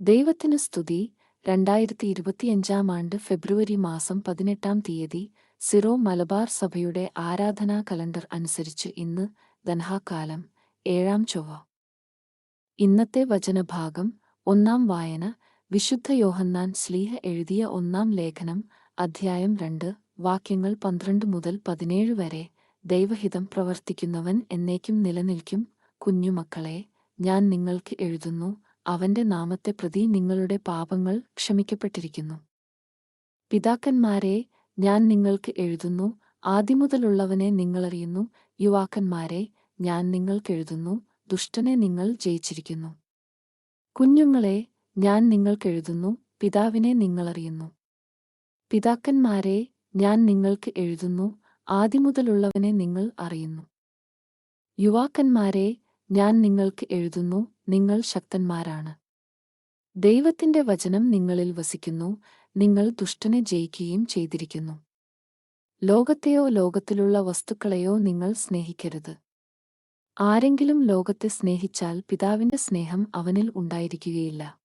ദൈവത്തിന് സ്തുതി. രണ്ടായിരത്തി ഇരുപത്തിയഞ്ചാം ആണ്ട് ഫെബ്രുവരി മാസം പതിനെട്ടാം തീയതി സിറോ മലബാർ സഭയുടെ ആരാധനാ കലണ്ടർ അനുസരിച്ച് ഇന്ന് ദൻഹാകാലം ഏഴാം ചൊവ്വ. ഇന്നത്തെ വചനഭാഗം ഒന്നാം വായന വിശുദ്ധ യോഹന്നാൻ സ്ലീഹ എഴുതിയ ഒന്നാം ലേഖനം അധ്യായം രണ്ട് വാക്യങ്ങൾ പന്ത്രണ്ട് മുതൽ പതിനേഴ് വരെ. ദൈവഹിതം പ്രവർത്തിക്കുന്നവൻ എന്നേക്കും നിലനിൽക്കും. കുഞ്ഞുമക്കളെ ഞാൻ നിങ്ങൾക്ക് എഴുതുന്നു അവന്റെ നാമത്തെ പ്രതി നിങ്ങളുടെ പാപങ്ങൾ ക്ഷമിക്കപ്പെട്ടിരിക്കുന്നു. പിതാക്കന്മാരെ ഞാൻ നിങ്ങൾക്ക് എഴുതുന്നു ആദ്യമുതലുള്ളവനെ നിങ്ങളറിയുന്നു യുവാക്കന്മാരെ ഞാൻ നിങ്ങൾക്കെഴുതുന്നു ദുഷ്ടനെ നിങ്ങൾ ജയിച്ചിരിക്കുന്നു. കുഞ്ഞുങ്ങളെ ഞാൻ നിങ്ങൾക്കെഴുതുന്നു പിതാവിനെ നിങ്ങളറിയുന്നു പിതാക്കന്മാരെ ഞാൻ നിങ്ങൾക്ക് എഴുതുന്നു ആദ്യമുതലുള്ളവനെ നിങ്ങൾ അറിയുന്നു. യുവാക്കന്മാരെ ഞാൻ നിങ്ങൾക്ക് എഴുതുന്നു നിങ്ങൾ ശക്തന്മാരാണ്. ദൈവത്തിന്റെ വചനം നിങ്ങളിൽ വസിക്കുന്നു നിങ്ങൾ ദുഷ്ടനെ ജയിക്കുകയും ചെയ്തിരിക്കുന്നു. ലോകത്തെയോ ലോകത്തിലുള്ള വസ്തുക്കളെയോ നിങ്ങൾ സ്നേഹിക്കരുത്. ആരെങ്കിലും ലോകത്തെ സ്നേഹിച്ചാൽ പിതാവിന്റെ സ്നേഹം അവനിൽ ഉണ്ടായിരിക്കുകയില്ല.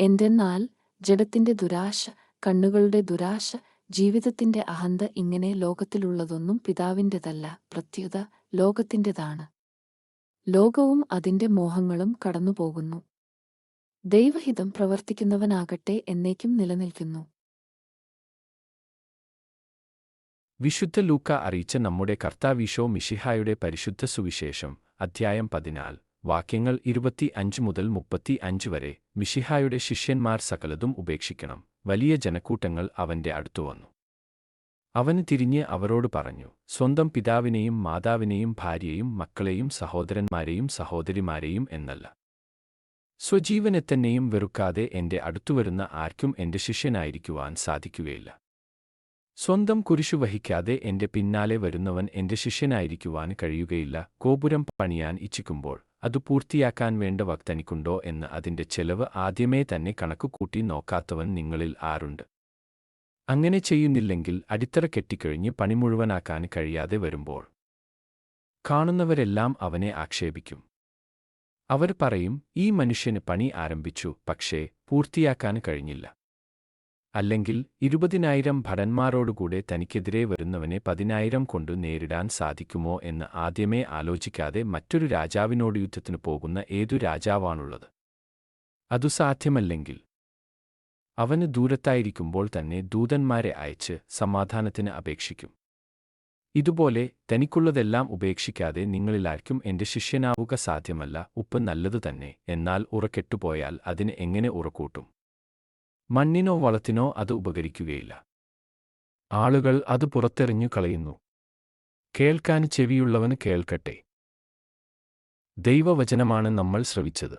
എന്തെന്നാൽ ജഡത്തിന്റെ ദുരാശ കണ്ണുകളുടെ ദുരാശ ജീവിതത്തിന്റെ അഹന്ത ഇങ്ങനെ ലോകത്തിലുള്ളതൊന്നും പിതാവിന്റെതല്ല പ്രത്യുത ലോകത്തിന്റെതാണ് ലോകവും അതിന്റെ മോഹങ്ങളും കടന്നുപോകുന്നു. ദൈവഹിതം പ്രവർത്തിക്കുന്നവനാകട്ടെ എന്നേക്കും നിലനിൽക്കുന്നു. വിശുദ്ധ ലൂക്ക അറിയിച്ച നമ്മുടെ കർത്താവീശോ മിഷിഹായുടെ പരിശുദ്ധ സുവിശേഷം അധ്യായം പതിനാല്. വാക്യങ്ങൾ ഇരുപത്തി അഞ്ച് മുതൽ മുപ്പത്തി അഞ്ച് വരെ മിഷിഹായുടെ ശിഷ്യന്മാർ സകലതും ഉപേക്ഷിക്കണം. വലിയ ജനക്കൂട്ടങ്ങൾ അവന്റെ അടുത്തു വന്നു അവന് തിരിഞ്ഞ് അവരോട് പറഞ്ഞു സ്വന്തം പിതാവിനെയും മാതാവിനെയും ഭാര്യയും മക്കളെയും സഹോദരന്മാരെയും സഹോദരിമാരെയും എന്നല്ല. സ്വജീവനെ തന്നെയും വെറുക്കാതെ എന്റെ അടുത്തുവരുന്ന ആർക്കും എന്റെ ശിഷ്യനായിരിക്കുവാൻ സാധിക്കുകയില്ല. സ്വന്തം കുരിശു വഹിക്കാതെ എന്റെ പിന്നാലെ വരുന്നവൻ എന്റെ ശിഷ്യനായിരിക്കുവാൻ കഴിയുകയില്ല. കോപുരം പണിയാൻ ഇച്ഛിക്കുമ്പോൾ അത് പൂർത്തിയാക്കാൻ വേണ്ട വക്തനിക്കുണ്ടോ എന്ന് അതിന്റെ ചെലവ് ആദ്യമേ തന്നെ കണക്കുകൂട്ടി നോക്കാത്തവൻ നിങ്ങളിൽ ആരുണ്ട്? അങ്ങനെ ചെയ്യുന്നില്ലെങ്കിൽ അടിത്തറ കെട്ടിക്കഴിഞ്ഞ് പണി മുഴുവനാക്കാൻ കഴിയാതെ വരുമ്പോൾ കാണുന്നവരെല്ലാം അവനെ ആക്ഷേപിക്കും. അവർ പറയും ഈ മനുഷ്യന് പണി ആരംഭിച്ചു പക്ഷേ പൂർത്തിയാക്കാൻ കഴിഞ്ഞില്ല. അല്ലെങ്കിൽ ഇരുപതിനായിരം ഭടന്മാരോടുകൂടെ തനിക്കെതിരെ വരുന്നവനെ പതിനായിരം കൊണ്ട് നേരിടാൻ സാധിക്കുമോ എന്ന് ആദ്യമേ ആലോചിക്കാതെ മറ്റൊരു രാജാവിനോട് യുദ്ധത്തിന് പോകുന്ന ഏതു രാജാവാണുള്ളത്? അതു സാധ്യമല്ലെങ്കിൽ അവന് ദൂരത്തായിരിക്കുമ്പോൾ തന്നെ ദൂതന്മാരെ അയച്ച് സമാധാനത്തിന് അപേക്ഷിക്കും. ഇതുപോലെ തനിക്കുള്ളതെല്ലാം ഉപേക്ഷിക്കാതെ നിങ്ങളിലാർക്കും എന്റെ ശിഷ്യനാവുക സാധ്യമല്ല ഉപ്പ് നല്ലതു തന്നെ എന്നാൽ ഉറക്കെട്ടുപോയാൽ അതിന് എങ്ങനെ ഉറക്കൂട്ടും? മണ്ണിനോ വളത്തിനോ അത് ഉപകരിക്കുകയില്ല. ആളുകൾ അത് പുറത്തെറിഞ്ഞു കളയുന്നു. കേൾക്കാൻ ചെവിയുള്ളവന് കേൾക്കട്ടെ. ദൈവവചനമാണ് നമ്മൾ ശ്രവിച്ചത്.